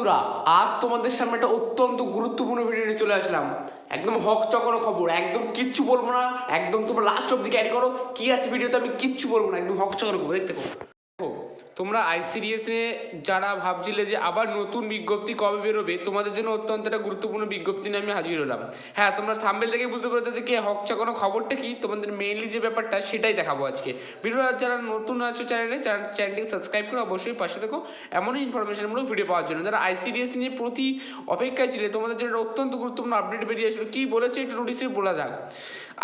বন্ধুরা, আজ তোমাদের সামনে একটা অত্যন্ত গুরুত্বপূর্ণ ভিডিও নিয়ে চলে আসলাম। একদম হক চকনো খবর, একদম কিচ্ছু বলব না, একদম তোমরা লাস্ট অব্দি ক্যারি করো। কি আছে ভিডিওতে আমি কিচ্ছু বলব না, একদম হক চকনো খবর, দেখতে তোমরা আইসিডিএস নিয়ে যারা ভাবছিলে যে আবার নতুন বিজ্ঞপ্তি কবে বেরোবে, তোমাদের জন্য অত্যন্ত একটা গুরুত্বপূর্ণ বিজ্ঞপ্তি নিয়ে আমি হাজির হলাম। হ্যাঁ তোমরা থাম্বেল থেকে বুঝতে পেরেছ যে কে হক চাকানো খবরটা কি? তোমাদের মেইনলি যে ব্যাপারটা, সেটাই দেখাবো আজকে। ভিডিও যারা নতুন আছো চ্যানেলে চ্যানেলটিকে সাবস্ক্রাইব করে অবশ্যই পাশে দেখো এমনই ইনফরমেশনমূলক ভিডিও পাওয়ার জন্য। যারা আইসিডিএস নিয়ে প্রতি অপেক্ষায় ছিলে, তোমাদের জন্য অত্যন্ত গুরুত্বপূর্ণ আপডেট বেরিয়ে আসলো। কী বলেছে, একটু নোটিসে বলা যাক।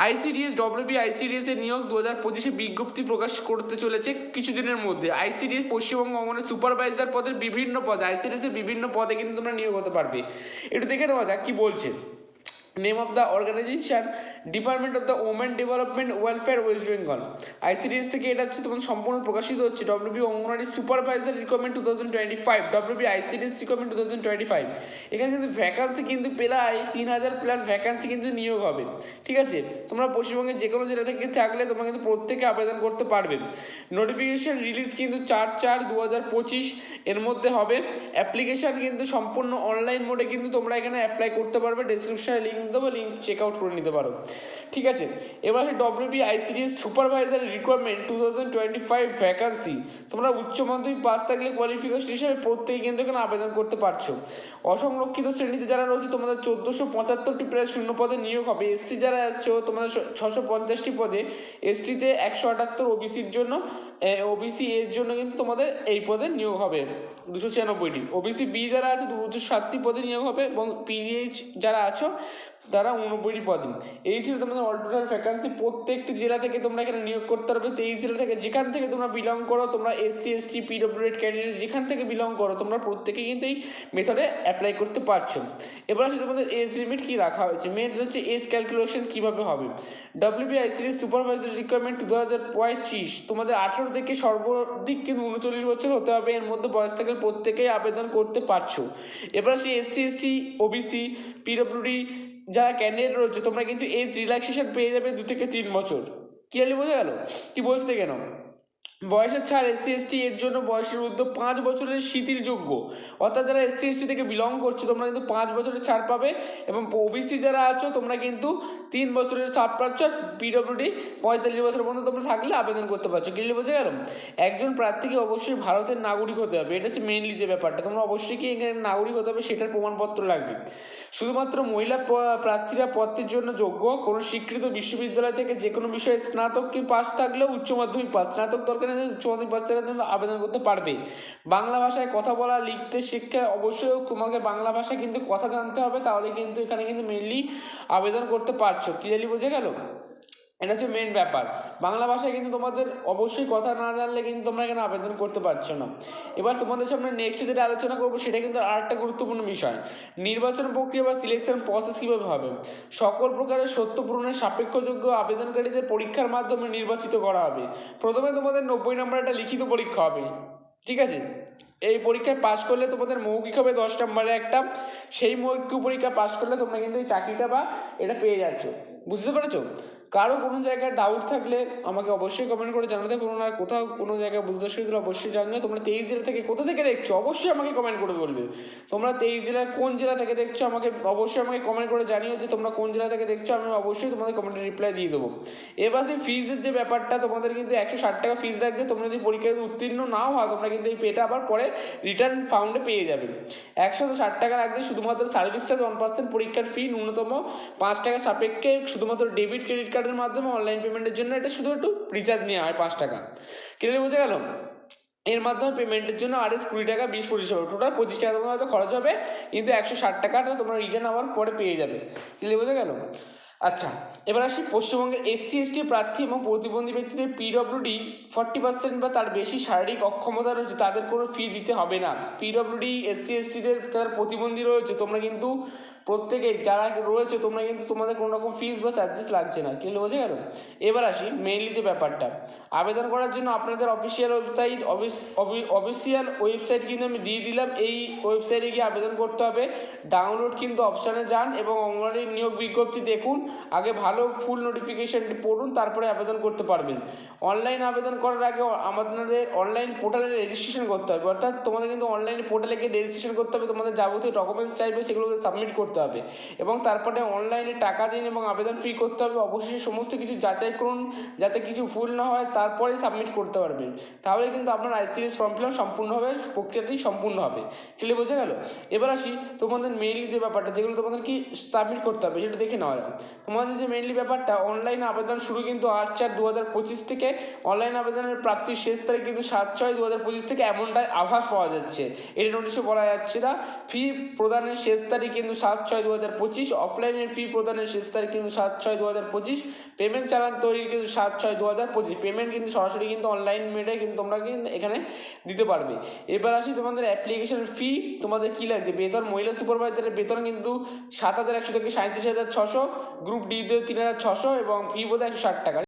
আইসিডিএস, ডব্লিউবি, আইসিডিএস এর নিয়োগ দু হাজার পঁচিশে বিজ্ঞপ্তি প্রকাশ করতে চলেছে কিছুদিনের মধ্যে। আইসিডিএস পশ্চিমবঙ্গ অঙ্গনের সুপারভাইজার পদের বিভিন্ন পদে, আইসিডিএস এর বিভিন্ন পদে কিন্তু তোমরা নিয়োগ হতে পারবে। একটু দেখে নেওয়া যাক কি বলছে। Name of the organization department of the women development welfare West Bengal ICDS থেকে এটা হচ্ছে তোমাদের সম্পূর্ণ প্রকাশিত হচ্ছে। WB Anganwadi supervisor requirement two thousand twenty five WB ICDS requirement two thousand twenty five এখানে কিন্তু ভ্যাকান্সি কিন্তু প্রায় তিন হাজার প্লাস ভ্যাকান্সি কিন্তু নিয়োগ হবে। ঠিক আছে? তোমরা পশ্চিমবঙ্গের যে কোনো জেলা থেকে থাকলে তোমরা কিন্তু প্রত্যেকে আবেদন করতে পারবে। নোটিফিকেশন রিলিজ কিন্তু চার চার দু হাজার পঁচিশ এর মধ্যে হবে। অ্যাপ্লিকেশান কিন্তু সম্পূর্ণ অনলাইন মোডে কিন্তু তোমরা এখানে অ্যাপ্লাই করতে পারবে। ডেসক্রিপশনে লিঙ্ক দেবো লিঙ্ক চেক আউট করে নিতে পারো। ঠিক আছে? এবার আছে WB ICDS supervisor requirement two thousand twenty five vacancy তোমরা উচ্চ মাধ্যমিক পাস থাকলে কোয়ালিফিকেশন হিসাবে প্রত্যেকে কিন্তু এখানে আবেদন করতে পারছ। অসংরক্ষিত শ্রেণীতে যারা রয়েছে, তোমাদের চোদ্দোশো পঁচাত্তরটি প্রায় শূন্য পদে নিয়োগ হবে। এসসি যারা আসছো, তোমাদের ছশো পঞ্চাশটি পদে। এসটিতে একশো আটাত্তর ওবিসির জন্য ওবিসি এর জন্য কিন্তু তোমাদের এই পদে নিয়োগ হবে। দুশো ছিয়ানব্বইটি। ওবিসি বি যারা আছে দুশো ষাটটি পদে নিয়োগ হবে এবং পিডিএইচ যারা আছো তারা উনব্বইটি পদে। এই ছিল তোমাদের অল টোটাল ভ্যাকান্সি প্রত্যেকটি জেলা থেকে তোমরা এখানে নিয়োগ করতে পারবে। তেইশ জেলা থেকে যেখান থেকে তোমরা বিলং করো, তোমরা এসসি এসটি পিডব্লিউড ক্যান্ডিডেট যেখান থেকে বিলং করো, তোমরা প্রত্যেকে কিন্তু এই মেথডে অ্যাপ্লাই করতে পারছ। এবার আসলে তোমাদের এজ লিমিট কী রাখা হয়েছে। মেন হচ্ছে এজ ক্যালকুলেশন কীভাবে হবে। ডাব্লিউবিআইসির সুপারভাইজার রিকোয়ারমেন্ট দু হাজার পঁয়ত্রিশ। তোমাদের আঠেরো থেকে সর্বাধিক কিন্তু উনচল্লিশ বছর হতে হবে। এর মধ্যে বয়স থাকলে প্রত্যেকেই আবেদন করতে পারছ। এবার আসি এসসি এসটি ওবিসি পিডব্লিউডি যারা ক্যান্ডিডেট রয়েছে, তোমরা কিন্তু এজ রিল্যাক্সেশন পেয়ে যাবে দু থেকে তিন বছর। ক্লিয়ারলি বোঝা গেল? কি বলতে কেন? বয়সের ছাড় এসসি এসটি এর জন্য বয়সের ঊর্ধ্ব পাঁচ বছরের শিথিলযোগ্য। অর্থাৎ যারা এসসি এসটি থেকে বিলং করছ, তোমরা কিন্তু পাঁচ বছরের ছাড় পাবে এবং ওবিসি যারা আছো, তোমরা কিন্তু তিন বছরের ছাড় পাচ্ছ। পিডব্লিউডি পঁয়তাল্লিশ বছর পর্যন্ত তোমরা থাকলে আবেদন করতে পারছ। ক্লিয়ারলি বোঝা গেল? একজন প্রার্থীকে অবশ্যই ভারতের নাগরিক হতে হবে। এটা হচ্ছে মেনলি যে ব্যাপারটা। তোমরা অবশ্যই কি এখানে নাগরিক হতে হবে সেটার প্রমাণপত্র লাগবে। শুধুমাত্র মহিলা প্রার্থীরা পদটির জন্য যোগ্য। কোনো স্বীকৃত বিশ্ববিদ্যালয় থেকে যে কোনো বিষয়ে স্নাতক কি পাস থাকলেও উচ্চ মাধ্যমিক পাস স্নাতক দরকার নেই উচ্চ মাধ্যমিক থাকার জন্য আবেদন করতে পারবে। বাংলা ভাষায় কথা বলা, লিখতে, শিক্ষায় অবশ্যই তোমাকে বাংলা ভাষায় কিন্তু কথা জানতে হবে, তাহলে কিন্তু এখানে কিন্তু মেনলি আবেদন করতে পারছ। ক্লিয়ারলি বোঝা গেল? এটা হচ্ছে মেন ব্যাপার। বাংলা ভাষায় কিন্তু তোমাদের অবশ্যই কথা না জানলে কিন্তু তোমরা এখানে আবেদন করতে পারছ না। এবার তোমাদের সামনে নেক্সট যেটা আলোচনা করব সেটা কিন্তু আর একটা গুরুত্বপূর্ণ বিষয়। নির্বাচন প্রক্রিয়া বা সিলেকশন প্রসেস কীভাবে হবে? সকল প্রকারের সত্য পূরণের সাপেক্ষযোগ্য আবেদনকারীদের পরীক্ষার মাধ্যমে নির্বাচিত করা হবে। প্রথমে তোমাদের নব্বই নম্বর একটা লিখিত পরীক্ষা হবে। ঠিক আছে? এই পরীক্ষায় পাশ করলে তোমাদের মৌখিক হবে দশ নম্বরে একটা। সেই মৌখিক পরীক্ষা পাশ করলে তোমরা কিন্তু এই চাকরিটা বা এটা পেয়ে যাচ্ছ। বুঝতে পেরেছ? কারও কোনো জায়গায় ডাউট থাকলে আমাকে অবশ্যই কমেন্ট করে জানাতে পারো না। কোথাও কোনো জায়গায় বুঝতে অসুবিধা অবশ্যই জানিও। তোমরা তেইশ জেলা থেকে কোথা থেকে দেখছ? অবশ্যই আমাকে কমেন্ট করে বলবে। তোমরা তেইশ জেলার কোন জেলা থেকে দেখছ? আমাকে অবশ্যই আমাকে কমেন্ট করে জানিও যে তোমরা কোন জেলা থেকে দেখছ। আমি অবশ্যই তোমাদের কমেন্টে রিপ্লাই দিয়ে দেবো। এবার সেই ফিজের যে ব্যাপারটা, তোমাদের কিন্তু একশো ষাট টাকা ফিজ রাখছে তোমরা যদি পরীক্ষায় উত্তীর্ণ নাও হয়, তোমরা কিন্তু এই পেটা আবার পরে রিটার্ন ফাউন্ডে পেয়ে যাবে। একশো ষাট টাকা রাখছে শুধুমাত্র সার্ভিস চার্জ ওয়ান পার্সেন্ট পরীক্ষার ফি ন্যূনতম পাঁচ টাকা সাপেক্ষে শুধুমাত্র ডেবিট ক্রেডিট কার্ডের মাধ্যমে অনলাইন পেমেন্টের জন্য এটা শুধু একটু রিচার্জ নেওয়া হয় পাঁচ টাকা। ক্লিয়ার বোঝা গেল? এর মাধ্যমে পেমেন্টের জন্য আর এস কুড়ি টাকা, বিশ পঁচিশ হবে টোটাল পঁচিশ টাকা তোমার হয়তো খরচ হবে, কিন্তু একশো ষাট টাকাটা তোমার রিটার্ন আবার পরে পেয়ে যাবে। ক্লিয়ার বোঝা গেল? আচ্ছা এবার আসি পশ্চিমবঙ্গের এসসি, এসটি প্রার্থী এবং প্রতিবন্ধী ব্যক্তিদের পিডব্লিউডি ফর্টি পার্সেন্ট বা তার বেশি শারীরিক অক্ষমতা রয়েছে, তাদের কোনো ফি দিতে হবে না। পিডব্লিউডি এসসি, এসটিদের যারা প্রতিবন্ধী রয়েছে, তোমরা কিন্তু প্রত্যেকে যারা রয়েছে, তোমরা কিন্তু তোমাদের কোনো রকম ফিস বা চার্জেস লাগছে না কিন্তু বোঝা গেল? এবার আসি মেইনলি যে ব্যাপারটা। আবেদন করার জন্য আপনাদের অফিসিয়াল ওয়েবসাইট অফিসিয়াল ওয়েবসাইট কিন্তু আমি দিয়ে দিলাম, এই ওয়েবসাইটে গিয়ে আবেদন করতে হবে। ডাউনলোড কিন্তু অপশানে যান এবং অঙ্গনওয়াড়ি নিয়োগ বিজ্ঞপ্তি দেখুন। আগে ভালো ফুল নোটিফিকেশনটি পড়ুন, তারপরে আবেদন করতে পারবেন। অনলাইন আবেদন করার আগে আমাদের অনলাইন পোর্টালে রেজিস্ট্রেশন করতে হবে। অর্থাৎ তোমাদের কিন্তু অনলাইন পোর্টালে গিয়ে রেজিস্ট্রেশন করতে হবে, তোমাদের যাবতীয় ডকুমেন্টস চাইবে, সেগুলোকে সাবমিট করতে হবে। এবং তারপরে অনলাইনে টাকা দিন এবং আবেদন ফি করতে হবে। অবশ্যই সমস্ত কিছু যাচাই করুন, যাতে কিছু ভুল না হয়, তারপরে সাবমিট করতে পারবেন। তাহলে কিন্তু আপনার আইসিএস ফর্ম ফিল আপ সম্পূর্ণ হবে প্রক্রিয়াটি সম্পূর্ণ হবে। ক্লিয়ার বোঝা গেল? এবার আসি তোমাদের মেইনলি যে ব্যাপারটা, যেগুলো তোমাদের কি সাবমিট করতে হবে, সেটা দেখে নেওয়া যাক। তোমাদের যে মেইনলি ব্যাপারটা অনলাইন আবেদন শুরু কিন্তু আট চার দু হাজার পঁচিশ থেকে অনলাইন আবেদনের প্রাপ্তির শেষ তারিখ কিন্তু সাত ছয় দু হাজার পঁচিশ থেকে এমনটাই আভাস পাওয়া যাচ্ছে। এই নোটিশে বলা যাচ্ছে না। ফি প্রদানের শেষ তারিখ কিন্তু সাত ছয় দু হাজার পঁচিশ অফলাইনের ফি প্রদানের শেষ তারিখ কিন্তু সাত ছয় দু হাজার পঁচিশ পেমেন্ট চালান তৈরির কিন্তু সাত ছয় দু হাজার পঁচিশ। পেমেন্ট কিন্তু সরাসরি কিন্তু অনলাইন মেডে কিন্তু তোমরা কিন্তু এখানে দিতে পারবে। এবার আসি তোমাদের অ্যাপ্লিকেশন ফি তোমাদের কী লাগছে? বেতন, মহিলা সুপারভাইজারের বেতন কিন্তু সাত হাজার একশো থেকে সাঁত্রিশ হাজার ছশো গ্রুপ ডিতে তিন হাজার ছশো এবং ফি বোধ একশো ষাট টাকা।